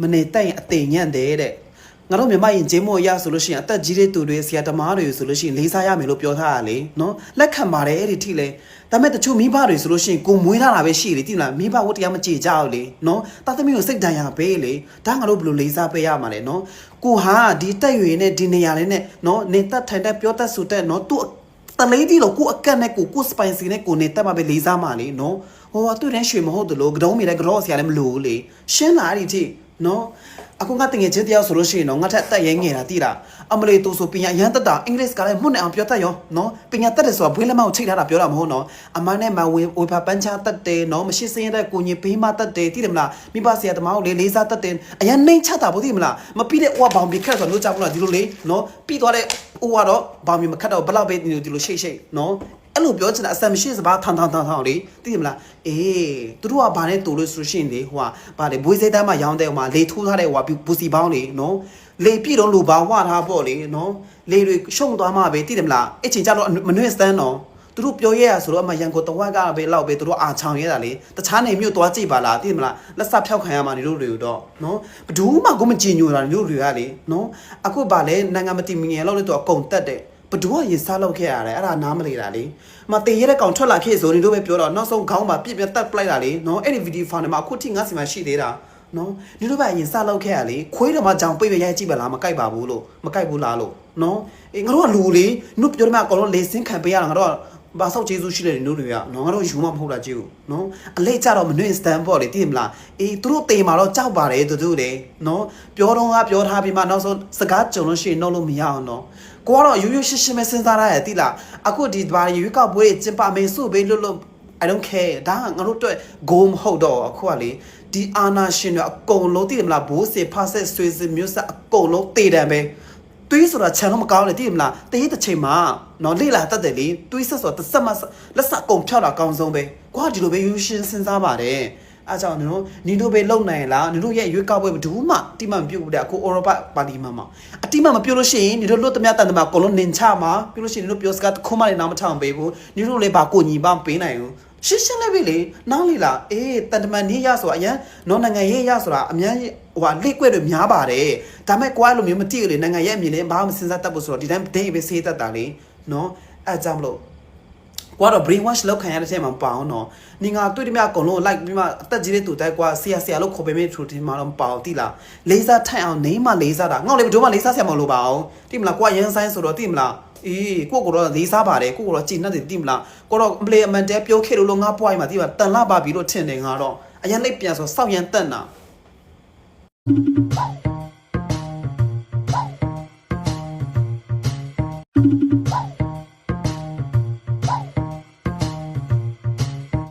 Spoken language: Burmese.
မနေတက်ရင်အသေးညံ့တယ်တဲ့ငါတို့မြမရင်ဂျင်းမို့ရဆိုလို့ရှိရင်အသက်ကြီးတဲ့သူတွေဆရာသမားတွေဆိုလို့ရှိရင်လေးစားရမယ်လို့ပြောထားတာလေနော်လက်ခံပါတယ်အဲ့ဒီထိလေဒါပေမဲ့တချို့မိဘတွေဆိုလို့ရှိရင်ကိုမွေးထားတာပဲရှိတယ်တိမလားမိဘဝတ်တရားမကြည့်ကြဘူးလေနော်တာသမီးကိုစိတ်ဒဏ်ရာပေးလေဒါငါတို့ဘယ်လိုလေးစားပေးရမှာလဲနော်ကိုဟာဒီတက်ရွေနဲ့ဒီနေရာလေးနဲ့နော်နေတက်ထိုင်တက်ပြောတက်ဆိုတက်နော်သူ့တလေးဒီလို့ကိုအကက်နဲ့ကိုကိုစပိုင်စီနဲ့ကိုနေတက်မှာပဲလေးစားမှာလေနော်ဟိုကသူ့တန်းရွှေမဟုတ်တလို့ကတော့မီလည်းကတော့ဆရာလည်းမလို့လေရှင်းလာအဲ့ဒီထိ နော်အခုငါတင်ငယ်ချင်းတယောက်ဆိုလို့ရှိရင်တော့ငါထက်တက်ရဲငယ်တာတိတာအမလေးတူဆိုပညာရန်တက်တာအင်္ဂလိပ်ကလည်းမှုနဲ့အောင်ပြောတတ်ရောနော်ပညာတက်တယ်ဆိုတာဘွေးလက်မကိုချိန်ထားတာပြောတာမဟုတ်နော်အမနဲ့မဝေဝေဖပန်းချတက်တယ်နော်မရှိစင်းရတဲ့ကိုကြီးဘေးမတက်တယ်တိတယ်မလားမိဘဆရာသမားကိုလေလေးစားတက်တယ်အရင်နှိမ့်ချတာဘူးတိမလားမပြီးတဲ့ဟိုကဘောင်ပြီးခက်ဆိုလို့ကြောက်ဘူးလားဒီလိုလေနော်ပြီးသွားတဲ့ဟိုကတော့ဘောင်ပြီးမခက်တော့ဘလောက်ပဲဒီလိုဒီလိုရှိတ်ရှိတ်နော် အဲ့လိုပြောချင်တာအဆင်မရှိစပါထန်ထန်ထန်ထန်လေသိတယ်မလားအေးသူတို့ကဘာနဲ့တူလို့ဆိုလို့ရှိရင်လေဟိုကဘာလေဘွေးစိတ်တမ်းမှာရောင်းတဲ့ဟိုမှာလေထိုးထားတဲ့ဟိုကဘူစီပေါင်းလေနော်လေပြည့်တော့လူပါဝထားပေါ့လေနော်လေတွေရှုံသွားမှပဲသိတယ်မလားအဲ့ချိန်ကျတော့မနှွေ့စမ်းတော့သူတို့ပြောရဲရဆိုတော့အမရန်ကိုတဝက်ကပဲလောက်ပဲသူတို့အာချောင်ရဲတာလေတခြားနေမြို့သွားကြည့်ပါလားသိတယ်မလားလက်စဖြောက်ခံရမှာနေတို့တွေကိုတော့နော်ဘဒူးမှကိုမကြင်ညိုတာနေတို့တွေကလေနော်အခုဗာလဲနိုင်ငံမတိမငယ်လောက်လို့သူအကုန်တက်တယ် ဘဒူကရေစားလောက်ခဲ့ရတယ်အဲ့ဒါနားမလေတာလေမတင်ရတဲ့ကောင်ထွက်လာခဲ့ဆိုနေတို့ပဲပြောတော့နောက်ဆုံးခေါင်းမှာပြစ်ပြတ်တက်ပလိုက်တာလေနော်အဲ့ဒီဗီဒီယိုဖိုင်ထဲမှာအခုထိငါစီမှာရှိသေးတာနော်နေတို့ပဲရင်စားလောက်ခဲ့ရလေခွေးတော်မှကြောင်ပိတ်ပြရိုက်ကြည့်ပါလားမကြိုက်ပါဘူးလို့မကြိုက်ဘူးလားလို့နော်အေးငါတို့ကလူလေနုပြောတယ်မှာအကောင်လုံးလေစင်းခံပေးရတာငါတို့က ဘာဆောက်ကျေးဇူးရှိတယ်တို့တွေကနော်ငါတို့ယူမမဟုတ်တာကြည့်ဦးနော်အလေးကြတော့မနှွင့်စတန်ပေါ့လေသိတယ်မလားအေးသူတို့တေမာတော့ကြောက်ပါတယ်သူတို့လေနော်ပြောတော့ကပြောထားပြီးမှနောက်ဆုံးစကားကြုံလို့ရှိရင်နှုတ်လို့မရအောင်နော်ကိုကတော့ရိုးရိုးရှင်းရှင်းပဲစဉ်းစားရရဲ့တိလားအခုဒီဘာရွေးကောက်ပွဲကျင်းပမယ်ဆိုဘေးလွတ်လွတ် I don't care ဒါကငါတို့အတွက် goal မဟုတ်တော့အခုကလေဒီအာနာရှင်တွေအကုန်လုံးသိတယ်မလားဘိုးစေဖာဆက်ဆွေစမျိုးဆက်အကုန်လုံးတည်တယ်ပဲ တွေးဆိုတာခြံတော့မကောင်းလေသိတယ်မလားတရေးတစ်ချိန်မှာနော်လေ့လာတတ်တယ်လေတွေးဆက်ဆိုတာတစ်ဆက်မလက်ဆက်အကုန်ဖြောက်တာအကောင်းဆုံးပဲကိုကဒီလိုပဲရိုးရှင်းစဉ်းစားပါတယ်အားကြောင့်နော်နီတို့ပဲလုံနိုင်လားနီတို့ရဲ့ရွေးကောက်ပွဲဘယ်သူမှတိမမပြုတ်ဘူးတဲ့အခုအော်ရောပပါလီမန်မှာအတိမမပြုတ်လို့ရှိရင်နီတို့လွတ်သမျှတန်တမအကုန်လုံးနင်ချမှာပြုတ်လို့ရှိရင်နီတို့ပြောစကားတစ်ခုမှလည်းနားမထောင်ပေးဘူးနီတို့လည်းဘာကိုညီပါမပေးနိုင်ဘူး ရှင်းရှင်းလေးပဲလေနားလေလားအေးတန်တမန်နေရဆိုတာအရန်နော်နိုင်ငံရေးရဆိုတာအများကြီးဟိုဟာလိကွက်တွေများပါတယ်ဒါမဲ့ကွာလိုမျိုးမတိရလေနိုင်ငံရဲ့အမြင်နဲ့ဘာမှမစဉ်းစားတတ်ဘူးဆိုတော့ဒီတိုင်းဒိတ်ပဲစေးတတ်တာလေနော်အဲကြောင့်မလို့ ကွာတော့ brain wash လောက်ခံရတဲ့ထဲမှာမပါအောင်တော့နေငါတွေ့တယ်မြအကုန်လုံး like ပြီးမှအသက်ကြီးတဲ့သူတိုက်ကွာဆရာဆရာလို့ခေါ်ပေးမယ့် true ဒီမှာတော့မပါအောင်တိလားလေးစားထိုင်အောင်နေမှလေးစားတာငေါ့လေဘယ်တော့မှလေးစားဆရာမလို့ပါအောင်တိမလားကွာရန်ဆိုင်ဆိုတော့တိမလားအေးကိုကိုတော့လေးစားပါတယ်ကိုကိုတော့ကြည်နှက်တယ်တိမလားကိုတော့ play အမှန်တဲပြောခဲ့လို့လို့ငါပွားရင်မှတိပါတန်လာပါပြီလို့ထင်တယ်ငါတော့အရင်လိုက်ပြန်ဆိုစောက်ရန်တက်တာ